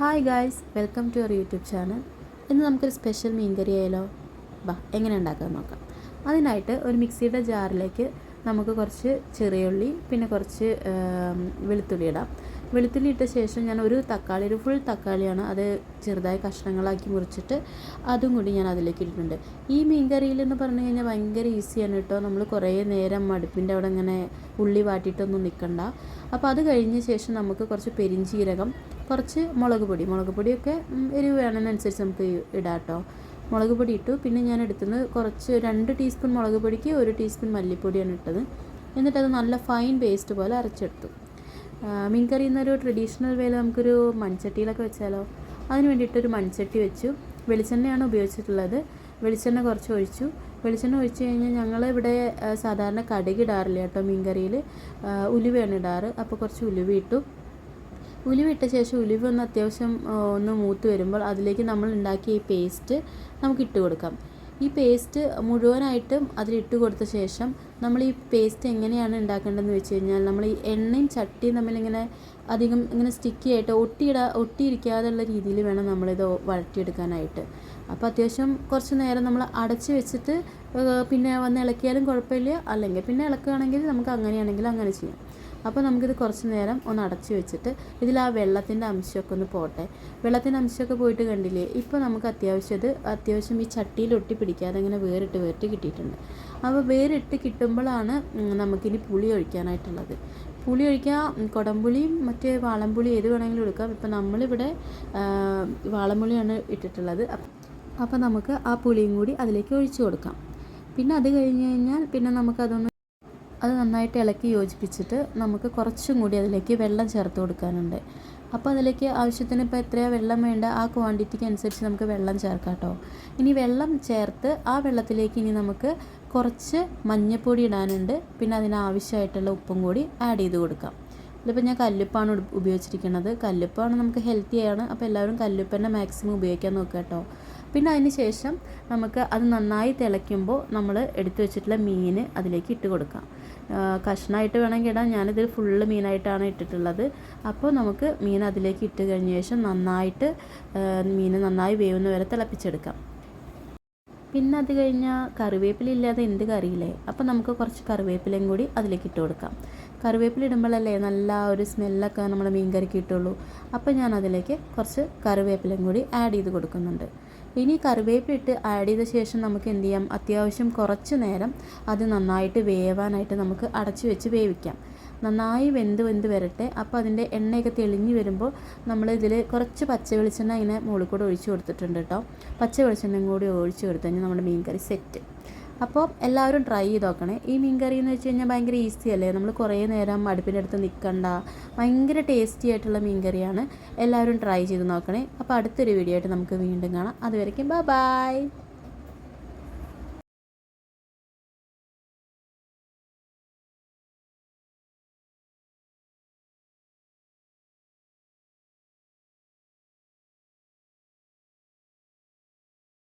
Hi guys welcome to our YouTube channel ഇന്ന് നമുക്കൊരു special മീൻ കറി ആയാലോ? ബാ എങ്ങനെ ഉണ്ടാക്കാൻ നോക്കാം. അതിനായിട്ട് ഒരു മിക്സിയുടെ ജാറിലേക്ക് നമുക്ക് കുറച്ച് ചെറിയുള്ളി പിന്നെ കുറച്ച് വെളുത്തുള്ളി ഇടാം. വെളുത്തുള്ളി ഇട്ട ശേഷം ഞാൻ ഒരു തക്കാളി ഒരു ഫുൾ തക്കാളിയാണ് അത് ചെറുതായി കഷ്ണങ്ങളാക്കി മുറിച്ചിട്ട് അതും കൂടി ഞാൻ അതിലേക്ക് ഇട്ടിട്ടുണ്ട്. ഈ മീൻ കറിയിൽ എന്ന് പറഞ്ഞു കഴിഞ്ഞാൽ ഭയങ്കര ഈസിയാണ് കേട്ടോ. നമ്മൾ കുറേ നേരം മടുപ്പിന്റെ അവിടെ ഇങ്ങനെ ഉള്ളി വാട്ടിയിട്ടൊന്നും നിൽക്കണ്ട. അപ്പോൾ അത് കഴിഞ്ഞ ശേഷം നമുക്ക് കുറച്ച് പെരിഞ്ചീരകം കുറച്ച് മുളക് പൊടി. മുളക് പൊടിയൊക്കെ എരിവ് വേണമെന്നനുസരിച്ച് നമുക്ക് ഇടാം കേട്ടോ മുളക് പൊടി ഇട്ടു. പിന്നെ ഞാൻ എടുത്തത് കുറച്ച് രണ്ട് ടീസ്പൂൺ മുളക് പൊടിക്ക് ഒരു ടീസ്പൂൺ മല്ലിപ്പൊടിയാണ് ഇട്ടത്. എന്നിട്ടത് നല്ല ഫൈൻ പേസ്റ്റ് പോലെ അരച്ചെടുത്തു. മീൻകറി മീൻ കറി എന്നൊരു ട്രഡീഷണൽ വേല നമുക്കൊരു മൺചട്ടിയിലൊക്കെ വെച്ചാലോ? അതിന് വേണ്ടിയിട്ടൊരു മൺചട്ടി വെച്ചു. വെളിച്ചെണ്ണയാണ് ഉപയോഗിച്ചിട്ടുള്ളത്. വെളിച്ചെണ്ണ കുറച്ച് ഒഴിച്ചു. വെളിച്ചെണ്ണ ഒഴിച്ച് കഴിഞ്ഞാൽ ഞങ്ങൾ ഇവിടെ സാധാരണ കടുക് ഇടാറില്ല കേട്ടോ മീൻ കറിയിൽ ഉലുവയാണ് ഇടാറ്. അപ്പോൾ കുറച്ച് ഉലുവ ഇട്ടു. ഉലുവ ഇട്ട ശേഷം ഉലിവ് ഒന്ന് അത്യാവശ്യം ഒന്ന് മൂത്ത് വരുമ്പോൾ അതിലേക്ക് നമ്മൾ ഉണ്ടാക്കിയ ഈ പേസ്റ്റ് നമുക്ക് ഇട്ട് കൊടുക്കാം. ഈ പേസ്റ്റ് മുഴുവനായിട്ടും അതിലിട്ട് കൊടുത്ത ശേഷം നമ്മൾ ഈ പേസ്റ്റ് എങ്ങനെയാണ് ഉണ്ടാക്കേണ്ടതെന്ന് വെച്ച് കഴിഞ്ഞാൽ നമ്മൾ ഈ എണ്ണയും ചട്ടിയും തമ്മിലിങ്ങനെ അധികം ഇങ്ങനെ സ്റ്റിക്കി ആയിട്ട് ഒട്ടിയിടാ ഒട്ടിയിരിക്കാതെയുള്ള രീതിയിൽ വേണം നമ്മളിത് വഴറ്റിയെടുക്കാനായിട്ട്. അപ്പോൾ അത്യാവശ്യം കുറച്ച് നേരം നമ്മൾ അടച്ച് വെച്ചിട്ട് പിന്നെ വന്ന് ഇളക്കിയാലും കുഴപ്പമില്ല. അല്ലെങ്കിൽ പിന്നെ ഇളക്കുകയാണെങ്കിൽ നമുക്ക് അങ്ങനെയാണെങ്കിൽ അങ്ങനെ ചെയ്യാം. അപ്പോൾ നമുക്കിത് കുറച്ച് നേരം ഒന്ന് അടച്ചു വെച്ചിട്ട് ഇതിൽ ആ വെള്ളത്തിന്റെ അംശമൊക്കെ ഒന്ന് പോട്ടെ. വെള്ളത്തിന്റെ അംശമൊക്കെ പോയിട്ട് കണ്ടില്ലേ ഇപ്പോൾ നമുക്ക് അത്യാവശ്യം ഇത് അത്യാവശ്യം ഈ ചട്ടിയിൽ ഒട്ടി പിടിക്കാതെ ഇങ്ങനെ വേറിട്ട് വേറിട്ട് കിട്ടിയിട്ടുണ്ട്. അപ്പോൾ വേറിട്ട് കിട്ടുമ്പോഴാണ് നമുക്കിനി പുളി ഒഴിക്കാനായിട്ടുള്ളത്. പുളി ഒഴിക്കാൻ ഉം, കുടംപുളിയും മറ്റേ വാളംപുളി ഏത് വേണമെങ്കിലും എടുക്കാം. ഇപ്പം നമ്മളിവിടെ വാളംപുളിയാണ് ഇട്ടിട്ടുള്ളത്. അപ്പ- അപ്പോൾ നമുക്ക് ആ പുളിയും കൂടി അതിലേക്ക് ഒഴിച്ചു കൊടുക്കാം. പിന്നെ അത് കഴിഞ്ഞ് കഴിഞ്ഞാൽ പിന്നെ നമുക്കതൊന്ന് അത് നന്നായിട്ട് ഇളക്കി യോജിപ്പിച്ചിട്ട് നമുക്ക് കുറച്ചും കൂടി അതിലേക്ക് വെള്ളം ചേർത്ത് കൊടുക്കാനുണ്ട്. അപ്പോൾ അതിലേക്ക് ആവശ്യത്തിന് ഇപ്പോൾ എത്രയാണ് വെള്ളം വേണ്ട ആ ക്വാണ്ടിറ്റിക്ക് അനുസരിച്ച് നമുക്ക് വെള്ളം ചേർക്കാം കേട്ടോ ഇനി വെള്ളം ചേർത്ത് ആ വെള്ളത്തിലേക്ക് ഇനി നമുക്ക് കുറച്ച് മഞ്ഞൾപ്പൊടി ഇടാനുണ്ട്. പിന്നെ അതിനാവശ്യമായിട്ടുള്ള ഉപ്പും കൂടി ആഡ് ചെയ്ത് കൊടുക്കാം. ഇതിപ്പോൾ ഞാൻ കല്ലുപ്പാണ് ഉപയോഗിച്ചിരിക്കുന്നത്. കല്ലുപ്പാണ് നമുക്ക് ഹെൽത്തിയാണ് അപ്പോൾ എല്ലാവരും കല്ലുപ്പ് തന്നെ മാക്സിമം ഉപയോഗിക്കാൻ നോക്കുക കേട്ടോ പിന്നെ അതിന് ശേഷം നമുക്ക് അത് നന്നായി തിളയ്ക്കുമ്പോൾ നമ്മൾ എടുത്തു വെച്ചിട്ടുള്ള മീൻ അതിലേക്ക് ഇട്ട് കൊടുക്കാം. കഷ്ണമായിട്ട് വേണമെങ്കിൽ ഇടാം. ഞാനിത് ഫുള്ള് മീനായിട്ടാണ് ഇട്ടിട്ടുള്ളത്. അപ്പോൾ നമുക്ക് മീൻ അതിലേക്ക് ഇട്ട് കഴിഞ്ഞ ശേഷം നന്നായിട്ട് മീൻ നന്നായി വേവുന്ന വരെ തിളപ്പിച്ചെടുക്കാം. പിന്നെ അത് കഴിഞ്ഞാൽ കറിവേപ്പില ഇല്ലാതെ എന്ത് കറിയില്ലേ? അപ്പോൾ നമുക്ക് കുറച്ച് കറിവേപ്പിലയും കൂടി അതിലേക്ക് ഇട്ട് കൊടുക്കാം. കറിവേപ്പില ഇടുമ്പോഴല്ലേ നല്ല ഒരു സ്മെല്ലൊക്കെ നമ്മുടെ മീൻ കറിക്ക് ഇട്ടുള്ളൂ അപ്പോൾ ഞാൻ അതിലേക്ക് കുറച്ച് കറിവേപ്പിലയും കൂടി ആഡ് ചെയ്ത് കൊടുക്കുന്നുണ്ട്. ഇനി കറിവേപ്പില ഇട്ട് ആഡ് ചെയ്ത ശേഷം നമുക്ക് എന്ത് ചെയ്യാം? അത്യാവശ്യം കുറച്ച് നേരം അത് നന്നായിട്ട് വേവാനായിട്ട് നമുക്ക് അടച്ചു വെച്ച് വേവിക്കാം. നന്നായി വെന്ത് വെന്ത് വരട്ടെ. അപ്പോൾ അതിന്റെ എണ്ണയൊക്കെ തെളിഞ്ഞ് വരുമ്പോൾ നമ്മൾ ഇതിൽ കുറച്ച് പച്ച വെളിച്ചെണ്ണ ഇങ്ങനെ മുകളിൽ കൂടെ ഒഴിച്ചു കൊടുത്തിട്ടുണ്ട് കേട്ടോ. പച്ച വെളിച്ചെണ്ണയും കൂടി ഒഴിച്ചു കൊടുത്തു കഴിഞ്ഞാൽ നമ്മുടെ മീൻ കറി സെറ്റ് അപ്പോൾ എല്ലാവരും ട്രൈ ചെയ്ത് നോക്കണേ. ഈ മീൻ കറി എന്ന് വെച്ച് കഴിഞ്ഞാൽ ഭയങ്കര ഈസി അല്ലേ? നമ്മൾ കുറേ നേരം അടുപ്പിന്റെ അടുത്ത് നിൽക്കണ്ട ഭയങ്കര ടേസ്റ്റി ആയിട്ടുള്ള മീൻ കറിയാണ് എല്ലാവരും ട്രൈ ചെയ്ത് നോക്കണേ. അപ്പോൾ അടുത്തൊരു വീഡിയോ ആയിട്ട് നമുക്ക് വീണ്ടും കാണാം. അതുവരയ്ക്കും ബൈ ബൈ